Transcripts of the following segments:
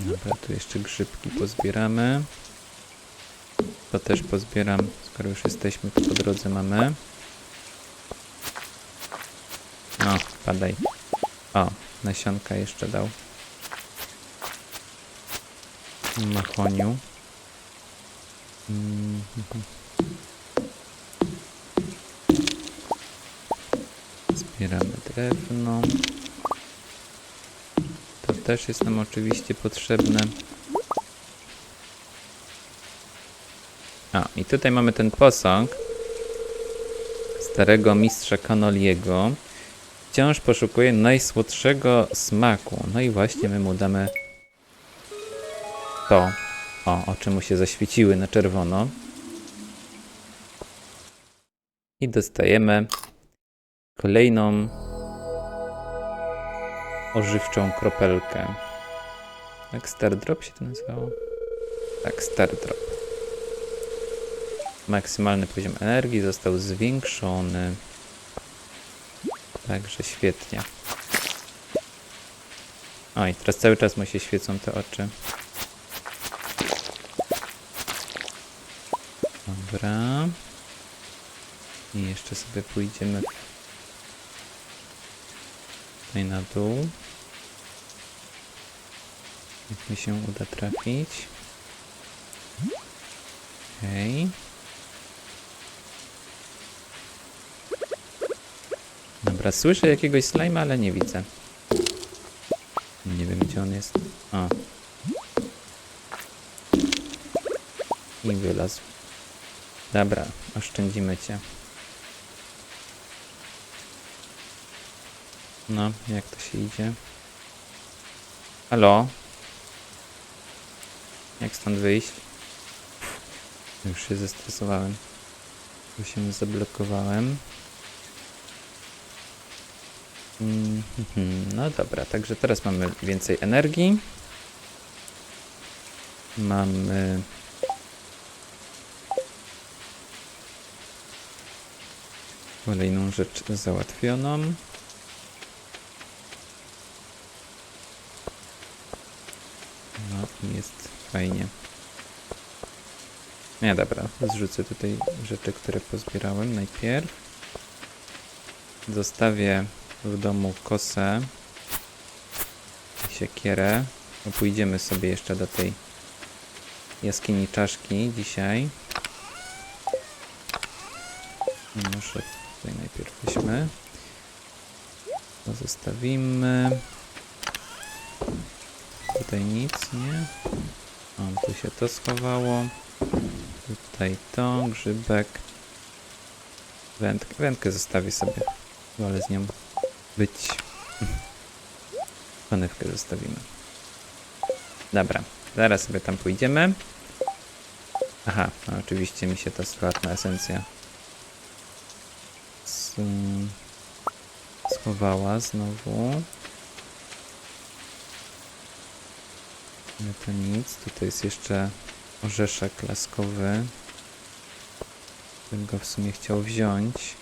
Dobra, tu jeszcze grzybki pozbieramy. To też pozbieram, skoro już jesteśmy, to po drodze mamy. No, padaj. O, nasionka jeszcze dał. Machoniu. Mm. Zbieramy drewno. Też jest nam oczywiście potrzebne. A, i tutaj mamy ten posąg starego mistrza Canoliego. Wciąż poszukuje najsłodszego smaku. No i właśnie my mu damy to. O, oczy mu się zaświeciły na czerwono. I dostajemy kolejną ożywczą kropelkę. Tak, Star Drop się to nazywało? Tak, Star Drop. Maksymalny poziom energii został zwiększony. Także świetnie. Oj, teraz cały czas mu się świecą te oczy. Dobra. I jeszcze sobie pójdziemy tutaj na dół. Jak mi się uda trafić. Okej. Dobra, słyszę jakiegoś slajma, ale nie widzę. Nie wiem gdzie on jest. O. I wylazł. Dobra, oszczędzimy cię. No, jak to się idzie? Halo? Jak stąd wyjść? Już się zestresowałem. Tu się zablokowałem. Mhm, No dobra, także teraz mamy więcej energii. Mamy kolejną rzecz załatwioną. No jest fajnie. Nie, dobra, zrzucę tutaj rzeczy, które pozbierałem najpierw. Zostawię w domu kosę i siekierę. Bo Pójdziemy sobie jeszcze do tej jaskini czaszki dzisiaj. Może tutaj najpierw weźmy. To zostawimy. Tutaj nic, nie? O, tu się to schowało. Tutaj to, grzybek. Wędkę, wędkę zostawię sobie. Wolę z nią być. Konewkę zostawimy. Dobra, zaraz sobie tam pójdziemy. Aha, no oczywiście mi się ta składna esencja schowała znowu. Ale to nic. Tutaj jest jeszcze orzeszek laskowy. Bym go w sumie chciał wziąć.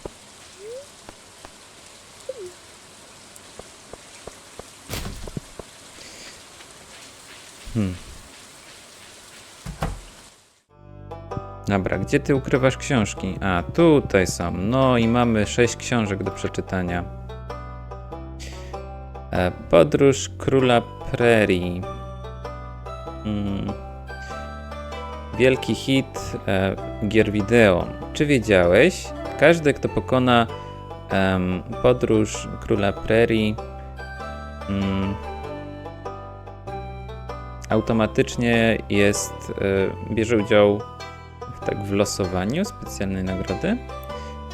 Hmm. Dobra, gdzie ty ukrywasz książki? A, tutaj są. No i mamy sześć książek do przeczytania. E, Podróż Króla Prerii. Mm. Wielki hit e, gier wideo. Czy wiedziałeś? Każdy, kto pokona podróż Króla Prerii, mm, automatycznie jest, e, bierze udział w, tak, w losowaniu specjalnej nagrody.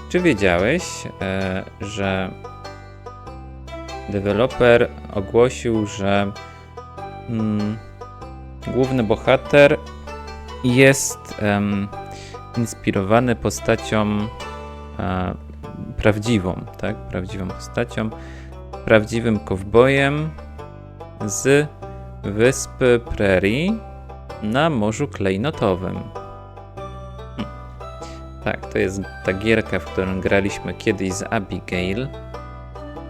Czy wiedziałeś, e, że deweloper ogłosił, że mm, główny bohater jest em, inspirowany postacią e, prawdziwą, tak? Prawdziwą postacią, prawdziwym kowbojem z wyspy Prairie na Morzu Klejnotowym. Hm. Tak, to jest ta gierka, w którą graliśmy kiedyś z Abigail.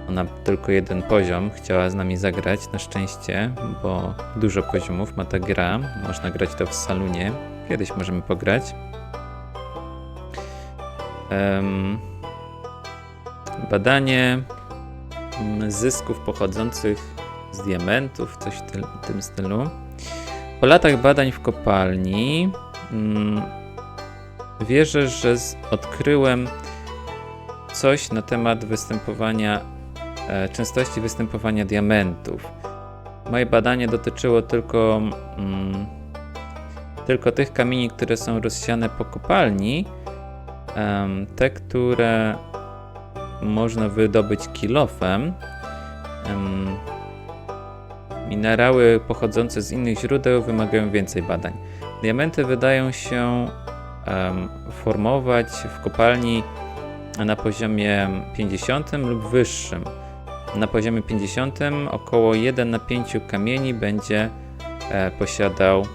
Ona tylko jeden poziom chciała z nami zagrać, na szczęście, bo dużo poziomów ma ta gra. Można grać to w salonie. Kiedyś możemy pograć. Em, badanie mm, zysków pochodzących z diamentów, coś w ty- tym stylu. Po latach badań w kopalni mm, wierzę, że odkryłem coś na temat występowania, częstości występowania diamentów. Moje badanie dotyczyło tylko, mm, tylko tych kamieni, które są rozsiane po kopalni, em, te, które można wydobyć kilofem. Em, minerały pochodzące z innych źródeł wymagają więcej badań. Diamenty wydają się em, formować w kopalni na poziomie 50 lub wyższym. Na poziomie 50 około 1 na 5 kamieni będzie e, posiadał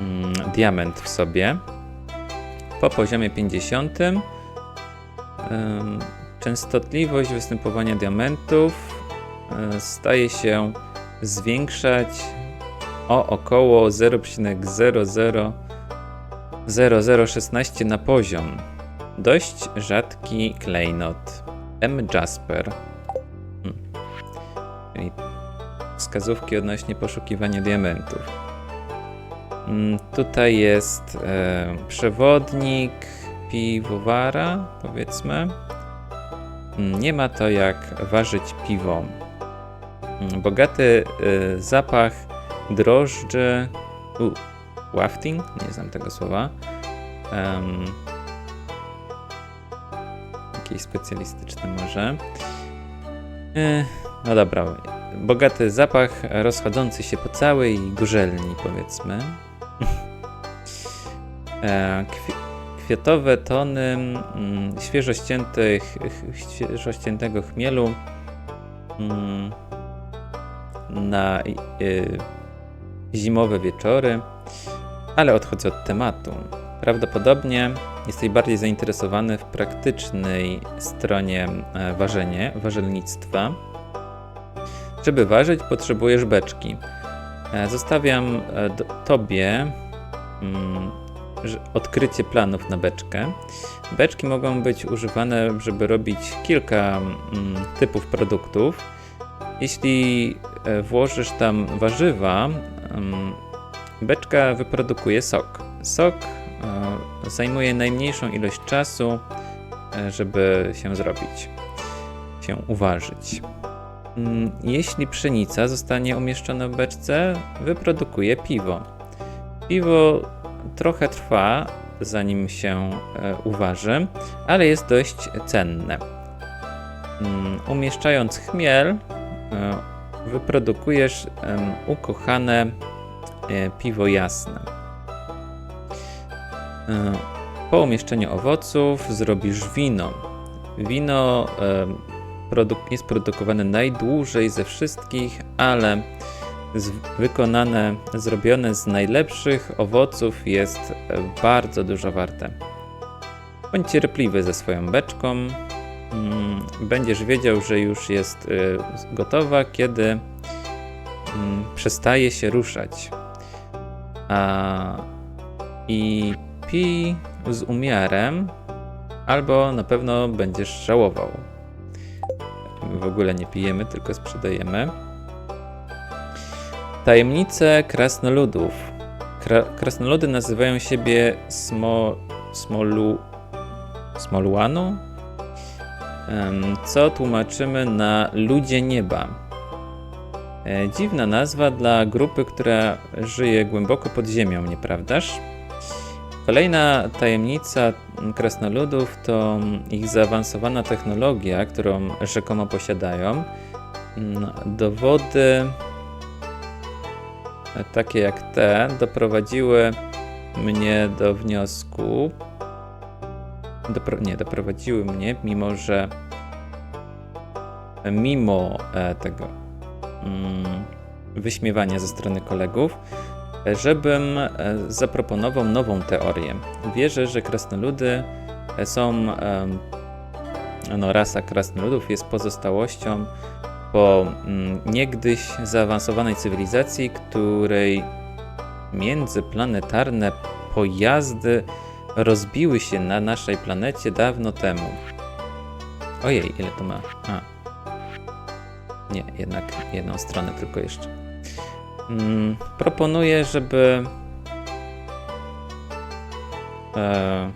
mm, diament w sobie. Po poziomie 50 em, częstotliwość występowania diamentów e, staje się zwiększać o około 0,000016 na poziom. Dość rzadki klejnot. M. Jasper. Czyli wskazówki odnośnie poszukiwania diamentów. Mm, Tutaj jest e, przewodnik piwowara, powiedzmy. Mm, Nie ma to jak ważyć piwo. Mm, Bogaty e, zapach drożdży. U, wafting? Nie znam tego słowa. Em, jakieś specjalistyczne może. E, No dobra. Bogaty zapach rozchodzący się po całej gorzelni, powiedzmy. E, kwi- Kwiatowe tony mm, świeżo, ściętych, ch- świeżo ściętego chmielu mm, na y, zimowe wieczory, ale odchodzę od tematu. Prawdopodobnie jesteś bardziej zainteresowany w praktycznej stronie e, ważenie, warzelnictwa. Żeby ważyć, potrzebujesz beczki. E, Zostawiam e, tobie mm, odkrycie planów na beczkę. Beczki mogą być używane, żeby robić kilka mm, typów produktów. Jeśli e, włożysz tam warzywa, mm, beczka wyprodukuje sok. Sok zajmuje najmniejszą ilość czasu, żeby się zrobić, się uważyć. Mm, Jeśli pszenica zostanie umieszczona w beczce, wyprodukuje piwo. Piwo trochę trwa, zanim się e, uważy, ale jest dość cenne. Mm, Umieszczając chmiel, e, wyprodukujesz ukochane e, piwo jasne. Po umieszczeniu owoców zrobisz wino. Wino em, produk- jest produkowane najdłużej ze wszystkich, ale wykonane, zrobione z najlepszych owoców jest bardzo dużo warte. Bądź cierpliwy ze swoją beczką. Mm, Będziesz wiedział, że już jest e, gotowa, kiedy mm, przestaje się ruszać. I pij z umiarem, albo na pewno będziesz żałował. W ogóle nie pijemy, tylko sprzedajemy. Tajemnice krasnoludów. Kra krasnoludy nazywają siebie smo smolu smoluanu, co tłumaczymy na ludzie nieba. E, dziwna nazwa dla grupy, która żyje głęboko pod ziemią, nieprawdaż? Kolejna tajemnica krasnoludów to ich zaawansowana technologia, którą rzekomo posiadają. Mm, Dowody takie jak te doprowadziły mnie do wniosku. Dopro, nie, doprowadziły mnie, mimo że mimo e, tego mm, wyśmiewania ze strony kolegów, e, żebym e, zaproponował nową teorię. Wierzę, że krasnoludy e, są no, rasa krasnoludów jest pozostałością po mm, niegdyś zaawansowanej cywilizacji, której międzyplanetarne pojazdy rozbiły się na naszej planecie dawno temu. Ojej, ile to ma? A. Nie, jednak jedną stronę tylko jeszcze. Mm, proponuję, żeby. E...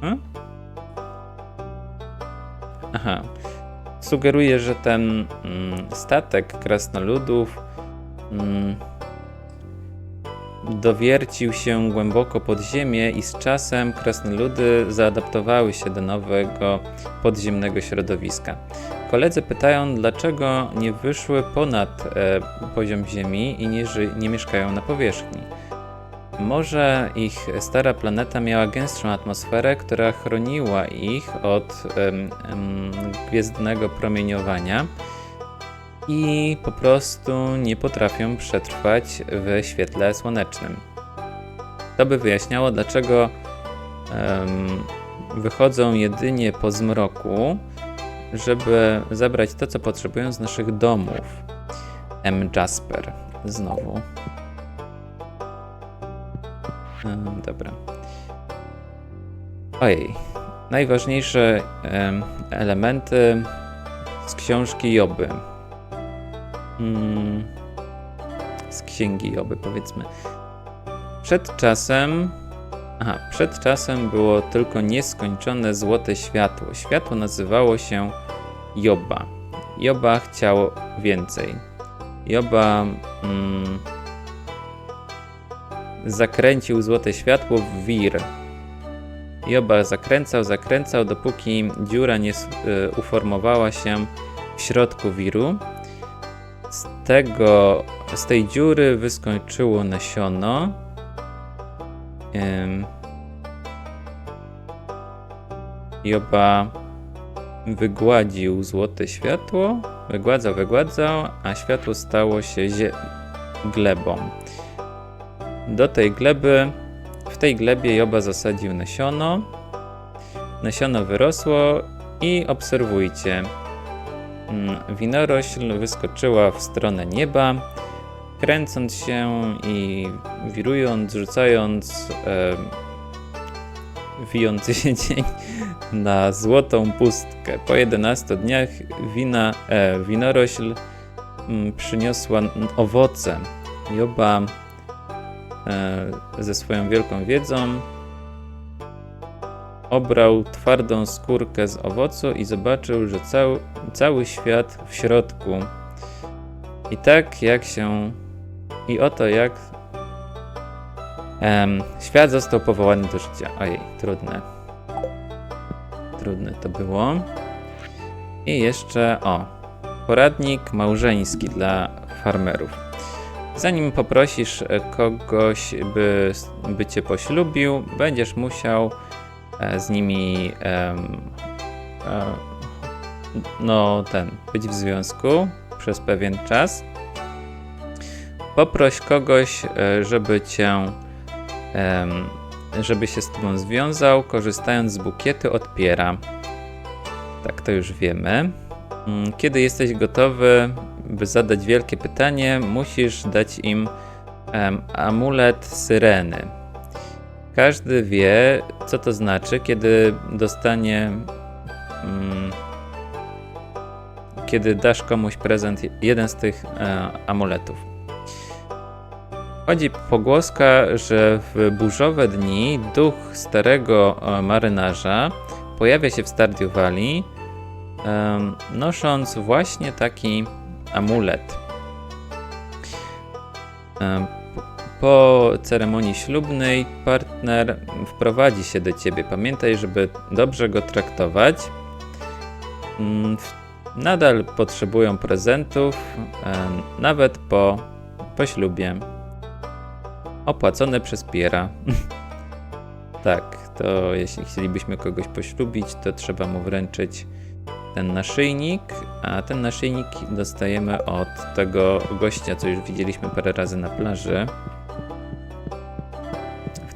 Hmm? Aha. Sugeruję, że ten mm, statek krasnoludów mm, dowiercił się głęboko pod ziemię i z czasem krasnoludy zaadaptowały się do nowego podziemnego środowiska. Koledzy pytają, dlaczego nie wyszły ponad e, poziom ziemi i nie, nie mieszkają na powierzchni. Może ich stara planeta miała gęstszą atmosferę, która chroniła ich od em, em, gwiezdnego promieniowania i po prostu nie potrafią przetrwać w świetle słonecznym. To by wyjaśniało, dlaczego em, wychodzą jedynie po zmroku, żeby zabrać to, co potrzebują z naszych domów. M. Jasper. Znowu. Dobra. Ojej. Najważniejsze em, elementy z książki Joby. Mm, z księgi Joby, powiedzmy. Przed czasem. Aha, przed czasem było tylko nieskończone złote światło. Światło nazywało się Joba. Joba chciał więcej. Joba mm, zakręcił złote światło w wir. Joba zakręcał, zakręcał, dopóki dziura nie y, uformowała się w środku wiru. Tego, z tej dziury wyskoczyło nasiono. Ym. Joba wygładził złote światło, wygładzał, wygładzał, a światło stało się glebą. Do tej gleby, w tej glebie Joba zasadził nasiono. Nasiono wyrosło i obserwujcie. Mm, Winorośl wyskoczyła w stronę nieba, kręcąc się i wirując, rzucając e, wijący się dzień na złotą pustkę. Po 11 dniach wina, e, winorośl mm, przyniosła owoce. Joba e, ze swoją wielką wiedzą obrał twardą skórkę z owocu i zobaczył, że cały, cały świat w środku. I tak jak się. I oto jak. Em, świat został powołany do życia. Ojej, trudne. Trudne to było. I jeszcze, o, poradnik małżeński dla farmerów. Zanim poprosisz kogoś, by, by cię poślubił, będziesz musiał z nimi e, no ten, być w związku przez pewien czas. Poproś kogoś, e, żeby cię żeby się z tobą związał, korzystając z bukietu od piera. Tak, to już wiemy. Mm, Kiedy jesteś gotowy, by zadać wielkie pytanie, musisz dać im amulet syreny. Każdy wie, co to znaczy, kiedy dostanie. Mm, kiedy dasz komuś prezent jeden z tych e, amuletów. Chodzi pogłoska, że w burzowe dni duch starego e, marynarza pojawia się w Stardew Valley, em, nosząc właśnie taki amulet. P- Po ceremonii ślubnej partner wprowadzi się do ciebie. Pamiętaj, żeby dobrze go traktować. Mm, Nadal potrzebują prezentów, nawet po, po ślubie opłacone przez Piera. tak, to jeśli chcielibyśmy kogoś poślubić, to trzeba mu wręczyć ten naszyjnik, a ten naszyjnik dostajemy od tego gościa, co już widzieliśmy parę razy na plaży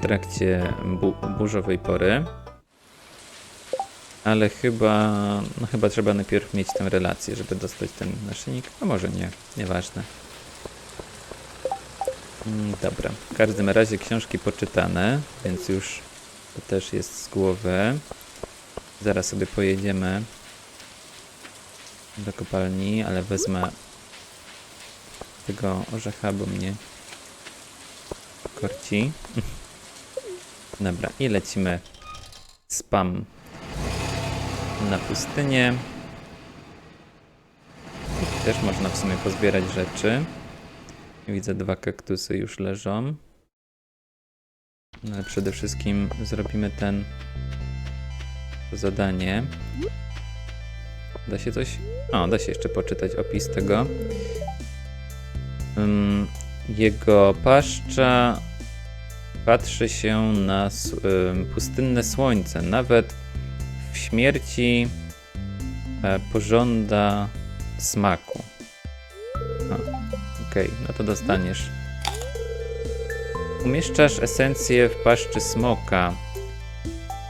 trakcie bu- burzowej pory. Ale chyba, no chyba trzeba najpierw mieć tę relację, żeby dostać ten naszyjnik. A może nie, nieważne. Mm, Dobra, w każdym razie książki poczytane, więc już to też jest z głowy. Zaraz sobie pojedziemy do kopalni, ale wezmę tego orzecha, bo mnie korci. Dobra, i lecimy spam na pustynię. Też można w sumie pozbierać rzeczy. Widzę dwa kaktusy już leżą. No, ale przede wszystkim zrobimy ten zadanie. Da się coś? O, da się jeszcze poczytać opis tego. Jego paszcza patrzy się na pustynne słońce. Nawet w śmierci e, pożąda smaku. Okej, no to dostaniesz. Umieszczasz esencję w paszczy smoka.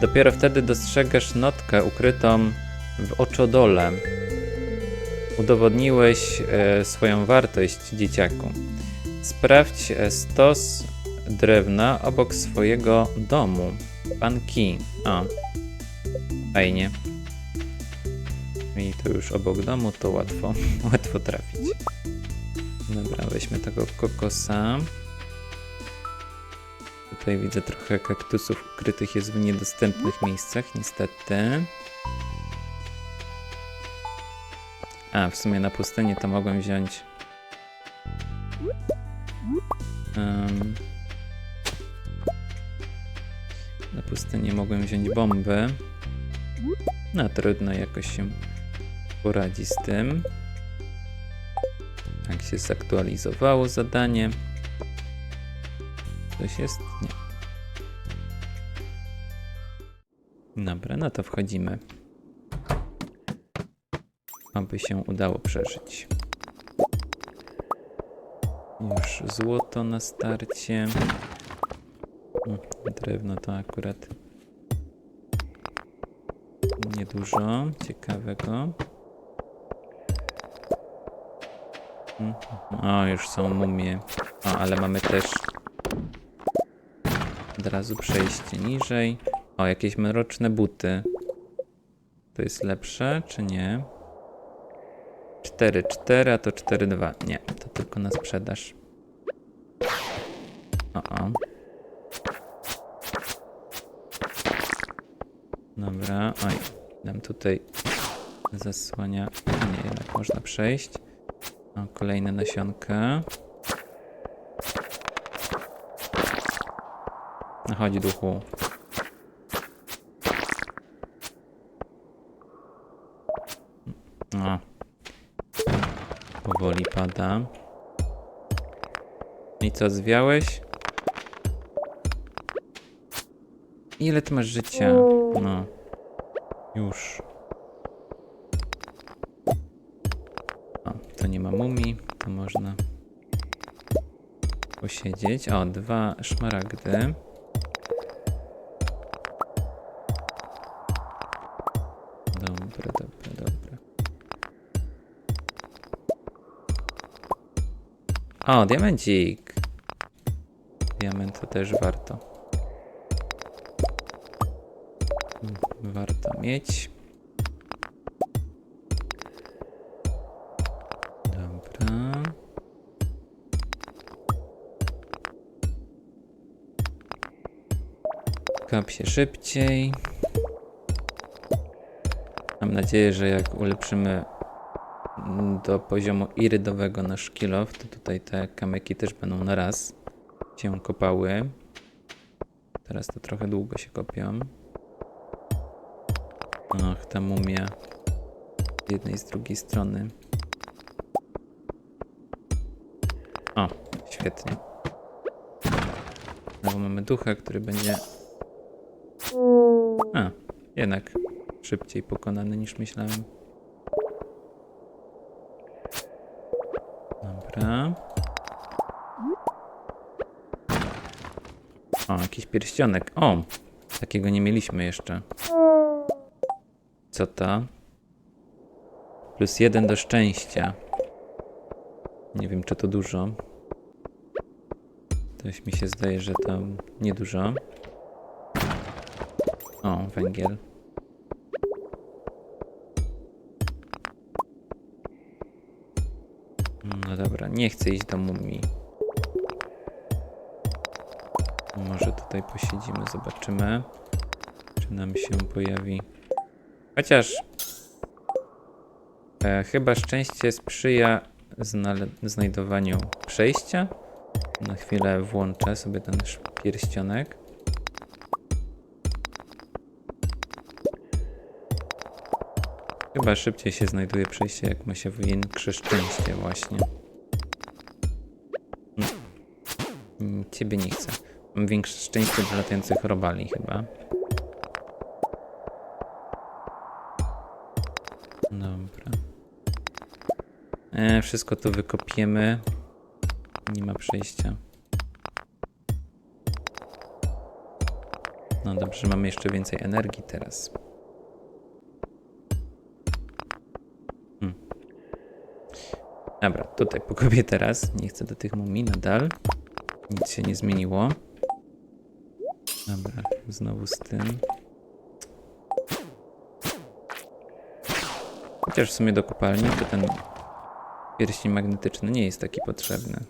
Dopiero wtedy dostrzegasz notkę ukrytą w oczodole. Udowodniłeś e, swoją wartość, dzieciaku. Sprawdź e, stos drewna obok swojego domu. Pan Ki. O, fajnie. I to już obok domu, to łatwo, łatwo trafić. Dobra, weźmy tego kokosa. Tutaj widzę trochę kaktusów ukrytych jest w niedostępnych miejscach, niestety. A, w sumie na pustyni to mogłem wziąć. Em, pustyni mogłem wziąć bomby. No trudno, jakoś się poradzi z tym. Jak się zaktualizowało zadanie. Coś jest? Nie. Dobra, no to wchodzimy. Aby się udało przeżyć. Już złoto na starcie. Drewno to akurat niedużo ciekawego. Mm, O, już są mumie. O, ale mamy też od razu przejście niżej. O, jakieś mroczne buty. To jest lepsze, czy nie? 4, 4, a to 4, 2. Nie, to tylko na sprzedaż. O, o. Dobra, oj, nam tutaj zasłania. Nie, jednak można przejść. O, kolejne nasionka. No chodź duchu. O. Powoli pada. I co, zwiałeś? Ile ty masz życia? No. Już. O, to nie ma mumii, to można posiedzieć. O, dwa szmaragdy. Dobra, dobra, dobra. O, diamencik. Diament to też warto. Mieć. Dobra. Kap się szybciej. Mam nadzieję, że jak ulepszymy do poziomu irydowego nasz kilof, to tutaj te kamyki też będą na raz się kopały. Teraz to trochę długo się kopią. Ach, ta mumia z jednej z drugiej strony. O, świetnie. Znowu mamy ducha, który będzie... A, jednak szybciej pokonany niż myślałem. Dobra. O, jakiś pierścionek. O, takiego nie mieliśmy jeszcze. Co to? Plus jeden do szczęścia. Nie wiem, czy to dużo. Coś mi się zdaje, że to niedużo. O, węgiel. No dobra, nie chcę iść do mumii. Może tutaj posiedzimy, zobaczymy, czy nam się pojawi. Chociaż e, chyba szczęście sprzyja znajdowaniu przejścia. Na chwilę włączę sobie ten pierścionek. Chyba szybciej się znajduje przejście, jak ma się większe szczęście właśnie. Mm, Ciebie nie chcę. Mam większe szczęście do latających robali chyba. E, wszystko to wykopiemy. Nie ma przejścia. No dobrze, mamy jeszcze więcej energii teraz. Hmm. Dobra, tutaj pokopię teraz. Nie chcę do tych mumii nadal. Nic się nie zmieniło. Dobra, znowu z tym. Chociaż w sumie do kopalni to ten pierścień magnetyczny nie jest taki potrzebny.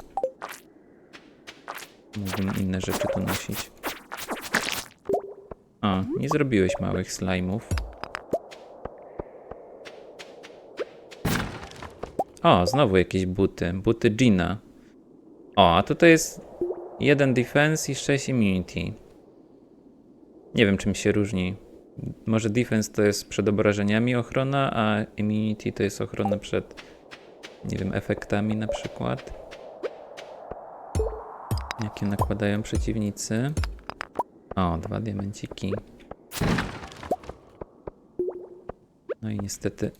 Mógłbym inne rzeczy tu nosić. O, nie zrobiłeś małych slime'ów. O, znowu jakieś buty. Buty Gina. O, a tutaj jest jeden defense i 6 immunity. Nie wiem czym się różni. Może defense to jest przed obrażeniami ochrona, a immunity to jest ochrona przed, nie wiem, efektami na przykład. Jakie nakładają przeciwnicy. O, dwa diamenciki. No i niestety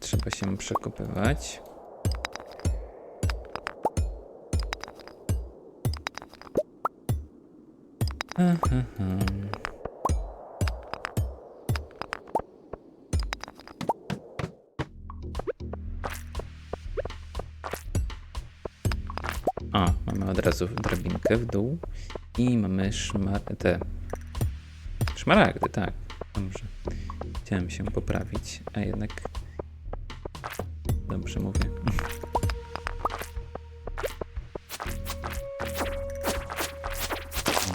trzeba się przekopywać. Aha. Drabinkę w dół i mamy szmar... te... Szmaragdy, tak. Dobrze. Chciałem się poprawić, a jednak... Dobrze mówię.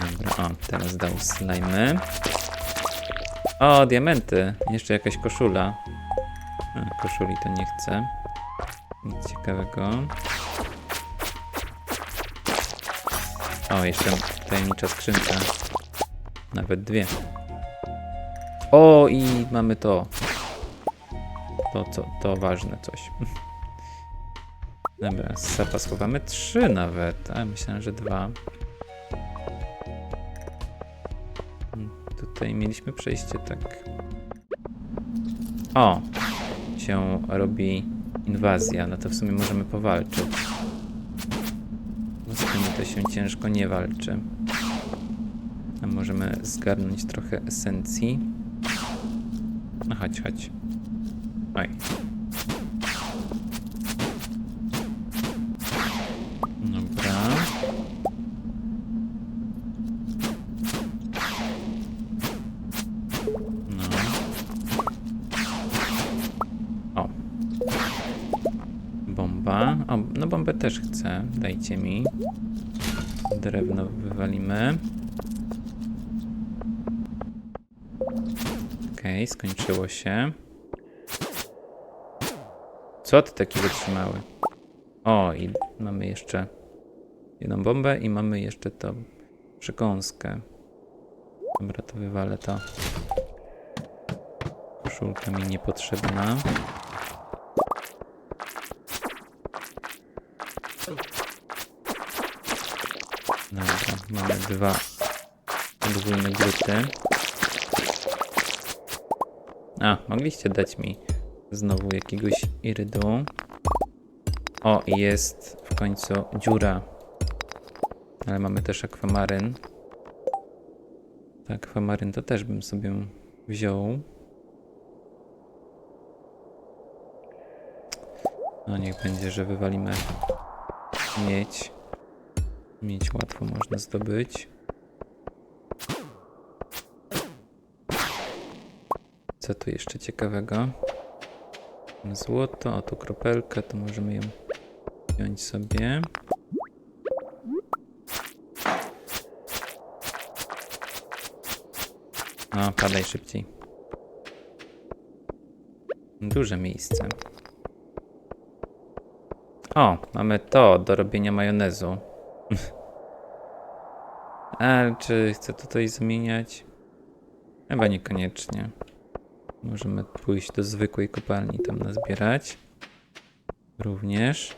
Dobra, o, teraz dał slimy. O, diamenty. Jeszcze jakaś koszula. A, koszuli to nie chcę. Nic ciekawego. O, jeszcze tajemnicza skrzynka. Nawet dwie. O, i mamy to. To, co, to ważne coś. Dobra, sapa trzy nawet, a myślałem, że dwa. Mm, Tutaj mieliśmy przejście, tak. O! Się robi inwazja, no to w sumie możemy powalczyć. Się ciężko nie walczy. A możemy zgarnąć trochę esencji. No chodź, chodź. Oj. Dobra. No. O. Bomba. O, no bombę też chcę. Dajcie mi. Drewno wywalimy. Okej, skończyło się. Co ty taki wytrzymały? O, i mamy jeszcze jedną bombę i mamy jeszcze tą przekąskę. Dobra, to wywalę to. Koszulka mi niepotrzebna. Dobra, mamy dwa podwójne grupy. A, mogliście dać mi znowu jakiegoś irydu. O, jest w końcu dziura. Ale mamy też akwamaryn. Tak, akwamaryn to też bym sobie wziął. No niech będzie, że wywalimy miedź. Miedź łatwo można zdobyć. Co tu jeszcze ciekawego? Złoto, o tu kropelkę, to możemy ją wziąć sobie. No, padaj szybciej. Duże miejsce. O, mamy to do robienia majonezu. Ale czy chcę tutaj zmieniać? Chyba niekoniecznie. Możemy pójść do zwykłej kopalni, tam nazbierać. Również.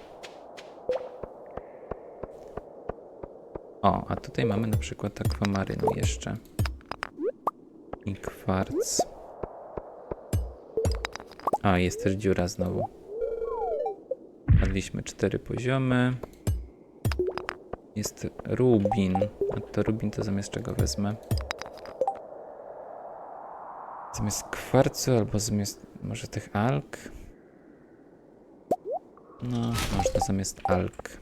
O, a tutaj mamy na przykład akwamaryn jeszcze. I kwarc. A, jest też dziura znowu. Padliśmy cztery poziomy. Jest rubin. A to rubin to zamiast czego wezmę? Zamiast kwarcu albo zamiast może tych alg? No, można zamiast alg.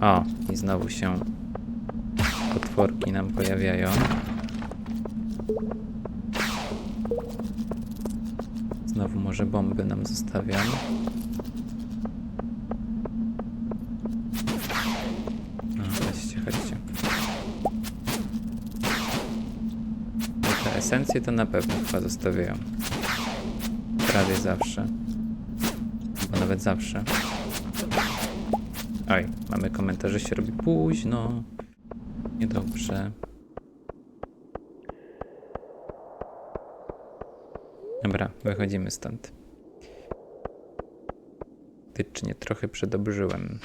O, i znowu się potworki nam pojawiają. Znowu może bomby nam zostawiam. Esencje to na pewno chyba zostawiają. Prawie zawsze. Bo nawet zawsze. Oj, mamy komentarz, że się robi późno. Niedobrze. Dobra, wychodzimy stąd. Faktycznie trochę przedobrzyłem.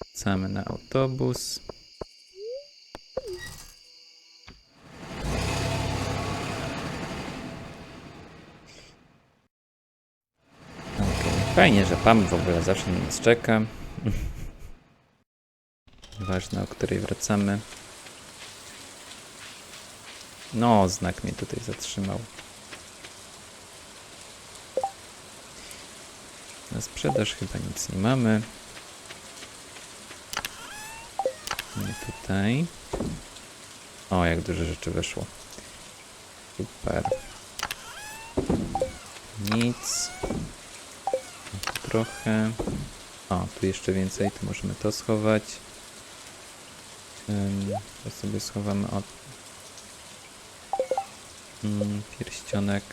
Wracamy na autobus. Fajnie, że Pam w ogóle zawsze na nas czeka. Ważne, o której wracamy. No, znak mnie tutaj zatrzymał. Na sprzedaż chyba nic nie mamy. Nie tutaj. O, jak dużo rzeczy weszło. Super. Nic. Trochę. O, tu jeszcze więcej, tu możemy to schować. To sobie schowamy od Mm, pierścionek.